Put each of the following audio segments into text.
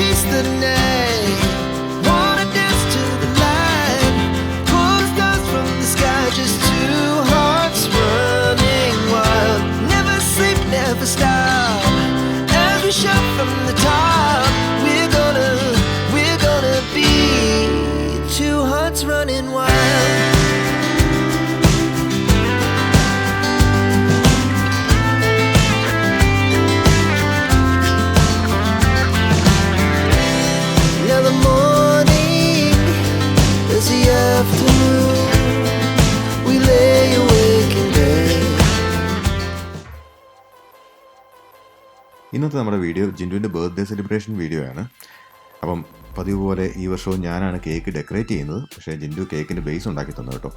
she's the next. ഇന്നത്തെ നമ്മുടെ video ജിൻഡുവിന്റെ ബർത്ത്ഡേ സെലിബ്രേഷൻ വീഡിയോ ആണ്. അപ്പം പതിവ് പോലെ ഈ വർഷവും ഞാനാണ് കേക്ക് ഡെക്കറേറ്റ് ചെയ്യുന്നത്. പക്ഷേ ജിൻഡു കേക്കിന്റെ ബേസ് ഉണ്ടാക്കി തന്നു കേട്ടോ.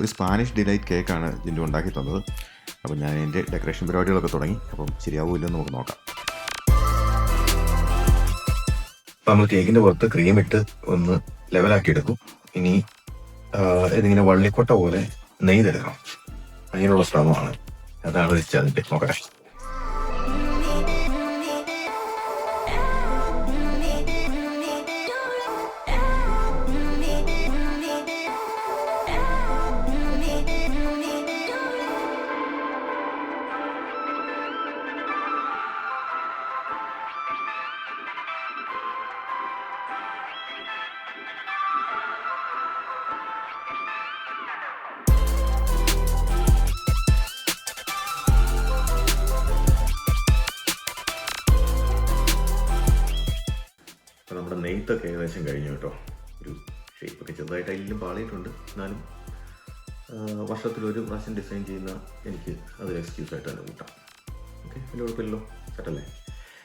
ഒരു സ്പാനിഷ് ഡിലൈറ്റ് കേക്കാണ് ജിൻഡു ഉണ്ടാക്കി തന്നത്. അപ്പം ഞാൻ എന്റെ ഡെക്കറേഷൻ പരിപാടികളൊക്കെ തുടങ്ങി. അപ്പം ശരിയാവില്ലെന്ന് നമുക്ക് നോക്കാം. നമ്മൾ കേക്കിന്റെ പുറത്ത് ക്രീം ഇട്ട് ഒന്ന് ലെവലാക്കി എടുക്കും. ഇനി ഇതിങ്ങനെ വള്ളിക്കൊട്ട പോലെ നെയ്തെടുക്കണം. അങ്ങനെയുള്ള ശ്രമമാണ്. അതാണ് വെച്ചത് അതിന്റെ നമ്മുടെ ഏകദേശം കഴിഞ്ഞു കേട്ടോ. ഒരു ഷേപ്പൊക്കെ ചെറുതായിട്ട് അതിലും പാളിയിട്ടുണ്ട്. എന്നാലും വർഷത്തിലൊരു പ്രാവശ്യം ഡിസൈൻ ചെയ്യുന്ന എനിക്ക് അതൊരു എക്സ്ക്യൂസ് ആയിട്ട് തന്നെ കൂട്ടാം. ഓക്കെ വലിയ കുഴപ്പമില്ലല്ലോ? സെറ്റല്ലേ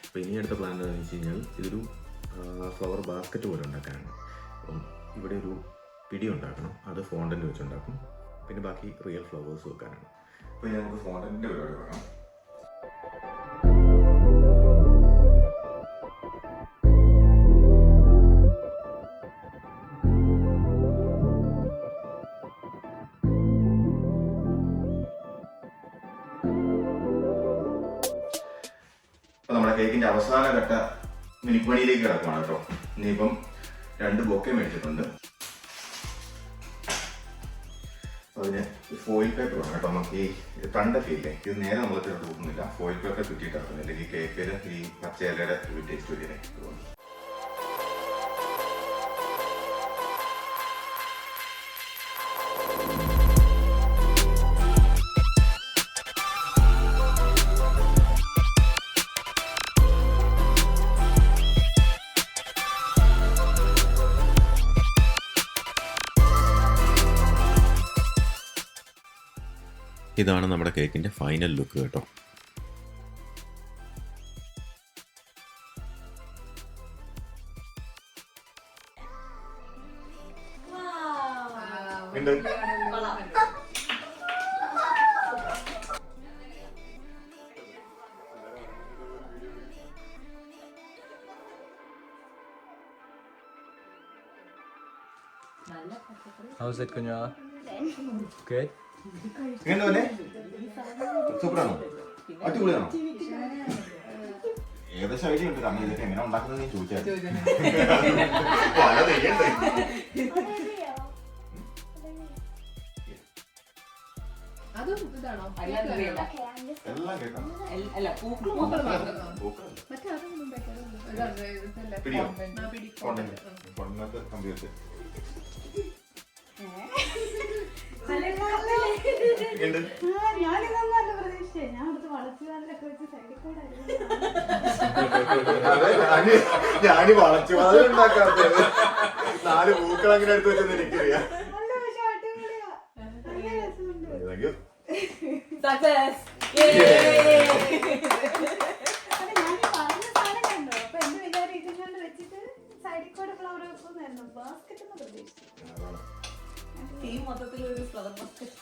അപ്പോൾ ഇനി അടുത്ത പ്ലാൻ എന്താണെന്ന് വെച്ച് കഴിഞ്ഞാൽ ഇതൊരു ഫ്ലവർ ബാസ്ക്കറ്റ് പോലെ ഉണ്ടാക്കാനാണ്. അപ്പം ഇവിടെ ഒരു പിടി ഉണ്ടാക്കണം. അത് ഫോണ്ടന്റ് വെച്ചുണ്ടാക്കും പിന്നെ ബാക്കി റിയൽ ഫ്ലവേഴ്സ് വെക്കാനാണ്. അപ്പോൾ ഞാൻ നമുക്ക് ഫോണ്ടന്റെ പരിപാടി നോക്കാം നമ്മുടെ കേക്കിന്റെ അവസാന ഘട്ട മിനിപ്പണിയിലേക്ക് കിടക്കുവാണ് കേട്ടോ. ഇനിയിപ്പം രണ്ട് ബൊക്കെ മേടിച്ചിട്ടുണ്ട്. അതിന് ഫോയിൽ പേപ്പർ വേണം കേട്ടോ. നമുക്ക് ഈ തണ്ടൊക്കെ ഇല്ലേ ഇത് നേരെ നമ്മൾ ചേർത്ത് കൊടുക്കുന്നില്ല. ഫോയിൽ പേപ്പർ ചുറ്റിയിട്ടാണ്. അല്ലെങ്കിൽ കേക്കിൽ ഈ പച്ച ഇലയുടെ ടേസ്റ്റ് വരികയെ ഇതാണ് നമ്മുടെ കേക്കിന്റെ ഫൈനൽ ലുക്ക് കേട്ടോ How's it, Kunya? Good? സൂപ്പറാണോ? അടിപൊളിയാണോ? ഏകദേശം ഐഡിയ ഉണ്ട്. കാരണം ഇതൊക്കെ എങ്ങനെ ഉണ്ടാക്കുന്നത് ഞാൻ ചോദിച്ചായിരുന്നു പിടിയോ? ആ, ഞാൻ ഞാൻ വളച്ചു വാതം ഉണ്ടാക്കാത്തത്. നാല് പൂക്കൾ അങ്ങനെ എടുത്ത് വെച്ചെന്ന് എനിക്കറിയാം. താങ്ക് യു സക്സസ് സൈഡിൽ കൂടെ ഫ്ലവർ വെക്കുന്നായിരുന്നു ബാസ്ക്കറ്റ് പ്രതീക്ഷിച്ചു. ഈ മൊത്തത്തിലൊരു ഫ്ലവർ ബാസ്ക്കറ്റ്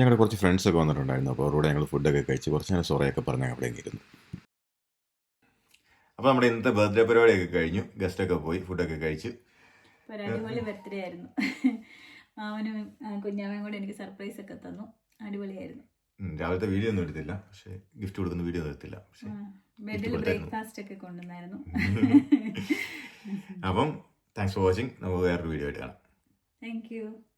ഞങ്ങളുടെ കുറച്ച് ഫ്രണ്ട്സൊക്കെ വന്നിട്ടുണ്ടായിരുന്നു. അപ്പോൾ അവരോട് ഞങ്ങൾ ഫുഡൊക്കെ കഴിച്ച് കുറച്ച് നേരം സൊറയൊക്കെ പറഞ്ഞ് അവിടെ ഇരുന്നു അപ്പോൾ നമ്മുടെ ഇന്നത്തെ ബർത്ത്ഡേ പരിപാടിയൊക്കെ കഴിഞ്ഞു. ഗസ്റ്റൊക്കെ പോയി ഫുഡൊക്കെ കഴിച്ച്. അടിപൊളി ബർത്ത്ഡേ ആയിരുന്നു. മാമനും ആ, കുഞ്ഞാമ്മയും കൂടെ എനിക്ക് സർപ്രൈസ് ഒക്കെ തന്നു. അടിപൊളിയായിരുന്നു. രാവിലത്തെ വീഡിയോ ഒന്നും എടുത്തില്ല. പക്ഷേ ഗിഫ്റ്റ് കൊടുക്കുന്ന വീഡിയോ ഒന്നും എടുത്തില്ല. പക്ഷേ ബെഡിൽ കൊടുത്തായിരുന്നു. ബ്രേക്ക്ഫാസ്റ്റ് ഒക്കെ കൊണ്ടുവന്നായിരുന്നു. അപ്പം താങ്ക്സ് ഫോർ വാച്ചിങ് നമുക്ക് വേറൊരു വീഡിയോ ആയിട്ട് കാണാം. Thank you